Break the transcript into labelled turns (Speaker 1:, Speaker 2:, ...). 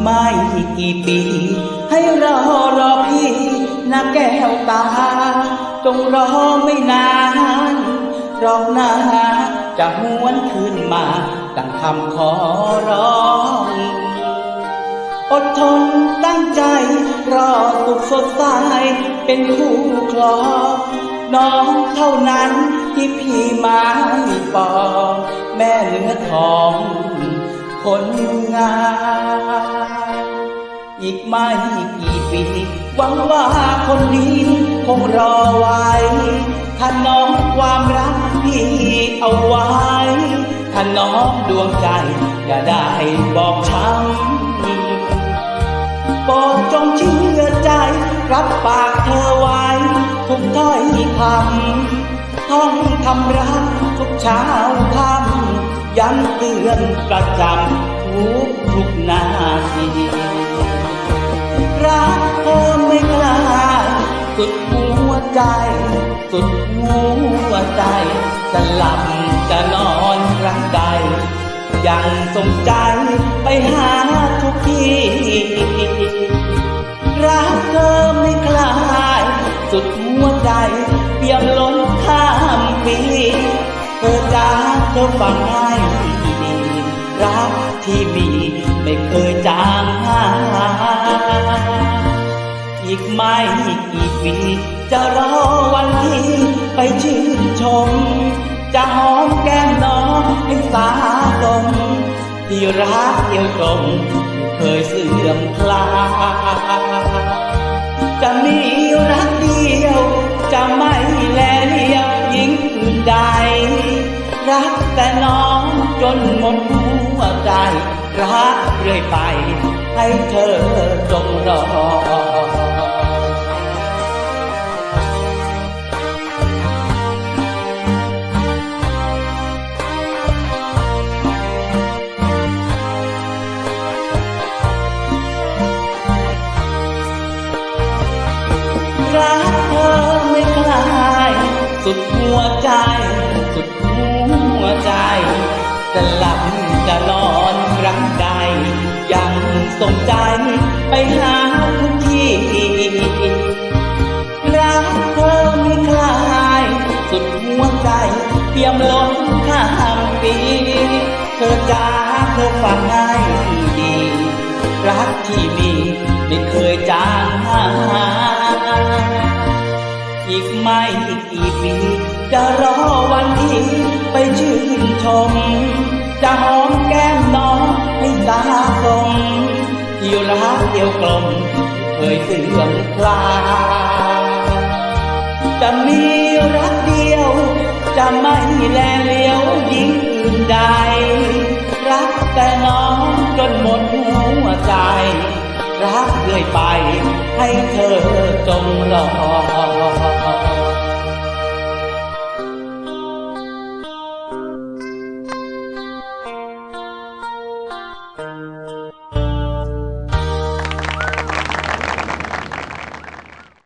Speaker 1: ไม่กี่ปี ให้รอรอพี่นะแก้วตา จงรอไม่นานรอกหน้าจะหวนคืนมาดังคำขอร้อง อดทนตั้งใจ รอสุขสดใสเป็นคู่ครองน้องเท่านั้นที่พี่ม้ปองแม่เนื้อทอง คนงามอีกไม่กี่ปีหวังว่าคนนี้คงรอไว้ถ้าน้องความรักพี่เอาไว้ถ้าน้องดวงใจ อย่าได้บอกช้ำโปรดจงเชื่อใจ รับปากเธอไว้ ทุกถ้อยคำท่องคำรักทุกเช้าคำ ย้ำเตือนประจำทุกทุกนาทีรักเธอไม่กล้าสุดหัวใจ สุดหัวใจจะหลับจะนอนรักใด ยังสงใจไปหาทุกทีรักเธอไม่คลาย สุดหัวใจเปี่ยมล้นข้ามปี เธอฟังให้ดีรักที่มีไม่เคยจางหายอีกไม่กี่ปีจะรอวันที่ไปชื่นชม จะหอมแก้มน้องให้สาสมที่รักเดียวตรงเคยเสื่อมคลา จะมีรักเดียว จะไม่แลเลียวหญิงอื่นใด รักแต่น้องจนหมดหัวใจ รักเรื่อยไป ให้เธอจงรอรักเธอไม่คลาย สุดหัวใจ หาทุกที่รักเธอไม่คลายสุดหัวใจเปี่ยมล้นข้ามปีเธอจ้าเธอฟังให้ดี รักที่มีไม่เคยจางหายอีกไม่กี่ปีจะรอวันที่ไปชื่นชม จะหอมแก้มน้องให้สาสม ที่รักเดียวกลมเคยเสื่อมคลายจะมีรักเดียว จะไม่แลเลี้ยวหญิงอื่นใด รักแต่น้องจนหมดหัวใจ รักเรื่อยไปให้เธอจงรอ